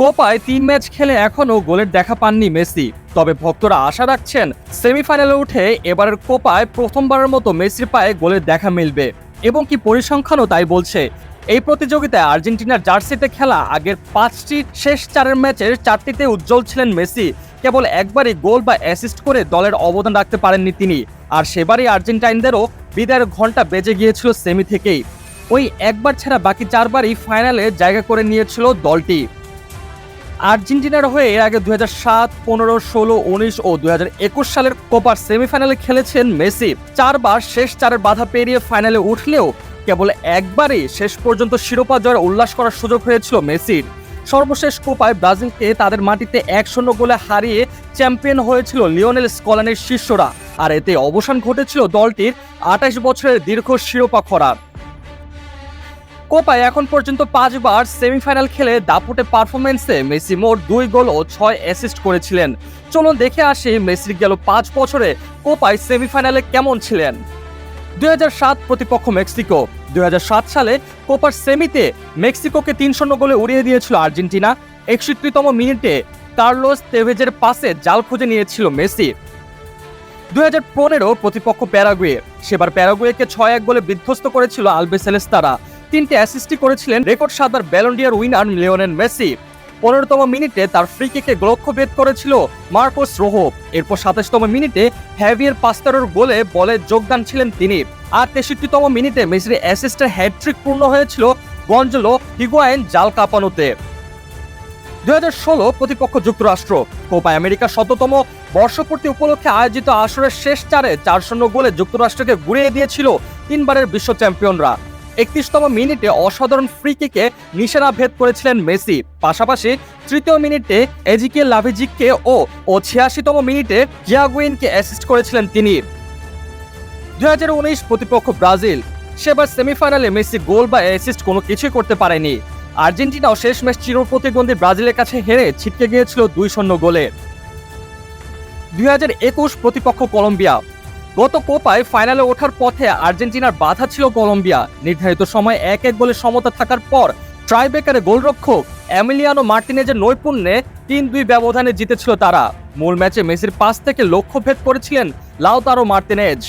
কোপায় তিন ম্যাচ খেলে এখনও গোলের দেখা পাননি মেসি। তবে ভক্তরা আশা রাখছেন সেমিফাইনালে উঠে এবারের কোপায় প্রথমবারের মতো মেসির পায়ে গোলের দেখা মিলবে। এবং কি পরিসংখ্যানও তাই বলছে। এই প্রতিযোগিতায় আর্জেন্টিনার জার্সিতে খেলা আগের পাঁচটি শেষ চারের ম্যাচের চারটিতে উজ্জ্বল ছিলেন মেসি। কেবল একবারই গোল বা অ্যাসিস্ট করে দলের অবদান রাখতে পারেননি তিনি। আর সেবারই আর্জেন্টাইনদেরও বিদায়ের ঘণ্টা বেজে গিয়েছিল সেমি থেকেই। ওই একবার ছাড়া বাকি চারবারই ফাইনালে জায়গা করে নিয়েছিল দলটি। আর্জেন্টিনার হয়ে এর আগে দু হাজার সাত, পনেরো, ষোলো, উনিশ ও দু হাজার একুশ সালের কোপার সেমিফাইনালে খেলেছেন মেসি। চারবার শেষ চারের বাধা পেরিয়ে ফাইনালে উঠলেও কেবল একবারই শেষ পর্যন্ত শিরোপা জয়ের উল্লাস করার সুযোগ হয়েছিল মেসির। সর্বশেষ কোপায় ব্রাজিলকে তাদের মাটিতে এক শূন্য গোলে হারিয়ে চ্যাম্পিয়ন হয়েছিল লিওনেল স্কলানের শিষ্যরা। আর এতে অবসান ঘটেছিল দলটির আঠাশ বছরের দীর্ঘ শিরোপা খরার কোপায় এখন পর্যন্ত পাঁচবার সেমিফাইনাল খেলে দাপুটে পারফরমেন্সে মেসি মোট দুই গোল ও ছয় অ্যাসিস্ট করেছিলেন। চলুন দেখে আসি মেসির গেল পাঁচ বছরে কোপায় সেমিফাইনালে কেমন ছিলেন। দু হাজার সাত প্রতিপক্ষ মেক্সিকো। দু হাজার সাত সালে কোপার সেমিতে মেক্সিকোকে তিন শূন্য গোলে উড়িয়ে দিয়েছিল আর্জেন্টিনা। একষট্টিতম মিনিটে কার্লোস তেভেজের পাশে জাল খুঁজে নিয়েছিল মেসি। দুই হাজার পনেরো প্রতিপক্ষ প্যারাগুয়ে। সেবার প্যারাগুয়েকে ছয় এক গোলে বিধ্বস্ত করেছিল আলবেসেলেস্তারা। তিনটে অ্যাসিস্টই করেছিলেন রেকর্ড সাতবার ব্যালন্ডিয়ার উইনার লিওনেল মেসি। পনেরোতম মিনিটে তার ফ্রি কিকে লক্ষ্যভেদ করেছিল মার্কোস রোহব এরপর সাতাশতম মিনিটে হ্যাভিয়ার পাস্তারোর গোলে বলে যোগদান ছিলেন তিনি। আর তেষট্টিতম মিনিটে মেসির অ্যাসিস্টের হ্যাট্রিক পূর্ণ হয়েছিল গঞ্জলো হিগুয়াইন জাল কাঁপানোতে। দুই হাজার ষোলো প্রতিপক্ষ যুক্তরাষ্ট্র। কোপা আমেরিকার শততম বর্ষপূর্তি উপলক্ষে আয়োজিত আসরের শেষ চারে চার শূন্য গোলে যুক্তরাষ্ট্রকে ঘুরিয়ে দিয়েছিল তিনবারের বিশ্ব চ্যাম্পিয়নরা। একত্রিশতম মিনিটে অসাধারণ ফ্রি কিকে নিশানা ভেদ করেছিলেন মেসি। পাশাপাশি তৃতীয় মিনিটে এজিকে লাভিজিককে ও ও ছিয়াশিতম মিনিটে জিয়াগুইনকে অ্যাসিস্ট করেছিলেন তিনি। দুই হাজার উনিশ প্রতিপক্ষ ব্রাজিল। সেবার সেমিফাইনালে মেসি গোল বা অ্যাসিস্ট কোনো কিছুই করতে পারেনি। আর্জেন্টিনাও শেষ ম্যাচ চির প্রতিদ্বন্দ্বী ব্রাজিলের কাছে হেরে ছিটকে গিয়েছিল দুই শূন্য গোলে। দুই হাজার একুশ প্রতিপক্ষ কলম্বিয়া। গত কোপায় ফাইনালে ওঠার পথে আর্জেন্টিনার বাধা ছিল কলম্বিয়া। নির্ধারিত সময় এক এক গোলে সমতা থাকার পর ট্রাইবেকারে গোলরক্ষক অ্যামিলিয়ানো মার্টিনেজের নৈপুণ্যে তিন দুই ব্যবধানে জিতেছিল তারা। মূল ম্যাচে মেসির পাস থেকে লক্ষ্যভেদ করেছিলেন লাউতারো মার্টিনেজ।